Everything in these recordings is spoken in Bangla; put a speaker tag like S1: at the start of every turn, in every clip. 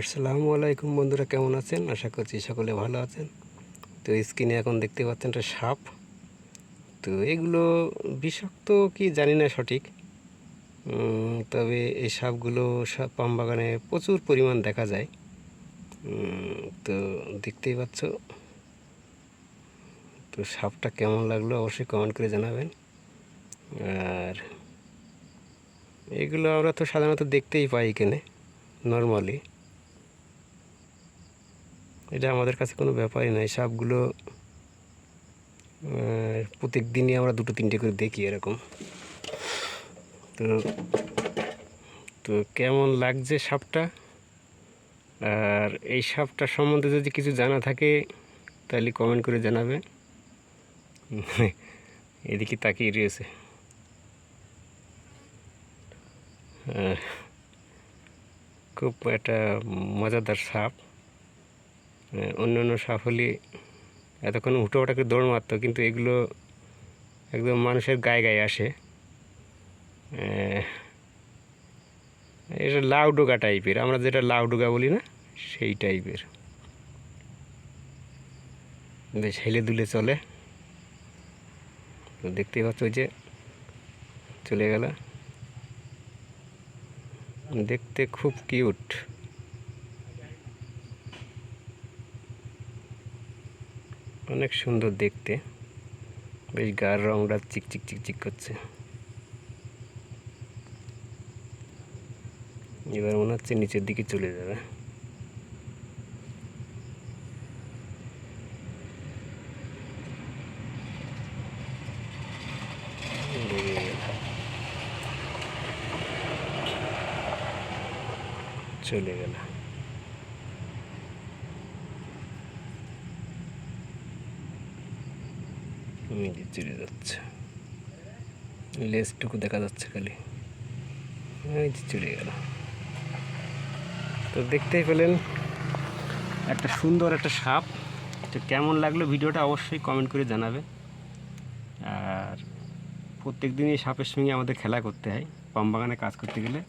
S1: আসসালামু আলাইকুম বন্ধুরা, কেমন আছেন? আশা করছি সকলে ভালো আছেন। তো স্ক্রিনে এখন দেখতে পাচ্ছেন একটা সাপ। তো এগুলো বিষাক্ত কি জানি না সঠিক। তবে এই সাপগুলো সাপ পাম বাগানে প্রচুর পরিমাণ দেখা যায়। তো দেখতেই পাচ্ছ। তো সাপটা কেমন লাগল অবশ্যই কমেন্ট করে জানাবেন। আর এগুলো আমরা তো সাধারণত দেখতেই পাই এখানে নর্মালি এটা আমাদের কাছে কোনো ব্যাপারই নয় সাপগুলো প্রত্যেক দিনই আমরা দুটো তিনটে করে দেখি এরকম। তো তো কেমন লাগছে সাপটা? আর এই সাপটা সম্বন্ধে যদি কিছু জানা থাকে, তাহলে কমেন্ট করে জানাবে। এদিকে তাকিয়ে রয়েছে। খুব একটা মজাদার সাপ। অন্য অন্য সাপ এতক্ষণ উঠো ওটাকে দৌড় মারতো, কিন্তু এগুলো একদম মানুষের গায়ে গায়ে আসে। এটা লাউডোগা টাইপের, আমরা যেটা লাউডোগা বলি না, সেই টাইপের। বেশ হেলে দুলে চলে। তো দেখতেই পাচ্ছ যে চলে গেল। দেখতে খুব কিউট। অনেক সুন্দর দেখতে। বেশ গার রংটা চিকচিক চিকচিক করছে। এবার মনে হচ্ছে নিচের দিকে চলে যাবে। চলে গেল। চলে যাচ্ছে লেজটুকু দেখা যাচ্ছে খালি। চলে গেল। তো দেখতেই পেলেন, একটা সুন্দর একটা সাপ। তো কেমন লাগল ভিডিওটা অবশ্যই কমেন্ট করে জানাবে। আর প্রত্যেক দিনই সাপের সঙ্গে আমাদের খেলা করতে হয় পাম বাগানে কাজ করতে গেলে।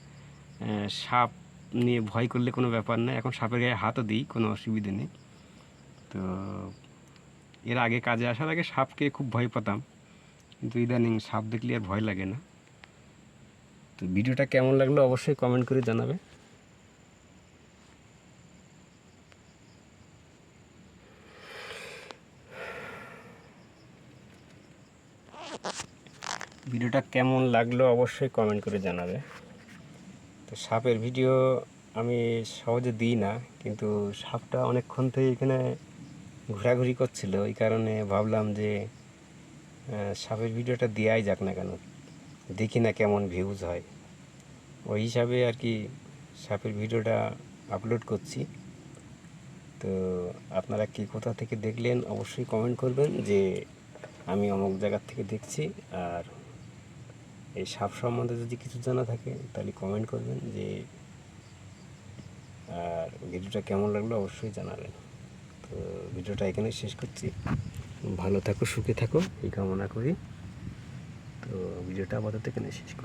S1: সাপ নিয়ে ভয় করলে কোনো ব্যাপার না। এখন সাপের গায়ে হাতও দিই, কোনো অসুবিধে নেই। তো এর আগে কাজে আসার আগে সাপকে খুব ভয় পেতাম। কিন্তু ইদানিং সাপ দেখলে আর ভয় লাগে না। তো ভিডিওটা কেমন লাগল অবশ্যই কমেন্ট করে জানাবে। ভিডিওটা কেমন লাগল অবশ্যই কমেন্ট করে জানাবে। তো সাপের ভিডিও আমি সহজে দিই না, কিন্তু সাপটা অনেকক্ষণ থেকে এখানে ঘোরাঘুরি করছিল ওই কারণে ভাবলাম যে সাপের ভিডিওটা দেওয়াই যাক না কেন, দেখি না কেমন ভিউজ হয়। ওই হিসাবে আর কি সাপের ভিডিওটা আপলোড করছি। তো আপনারা কি কোথা থেকে দেখলেন অবশ্যই কমেন্ট করবেন যে, আমি অমুক জায়গার থেকে দেখছি আর এই সাপ সম্বন্ধে যদি কিছু জানা থাকে তাহলে কমেন্ট করবেন যে, আর ভিডিওটা কেমন লাগল অবশ্যই জানাবেন। তো ভিডিওটা এখানে শেষ করছি। ভালো থাকো, সুখে থাকো, এই কামনা করি। তো ভিডিওটা আপাতত এখানে শেষ করলাম।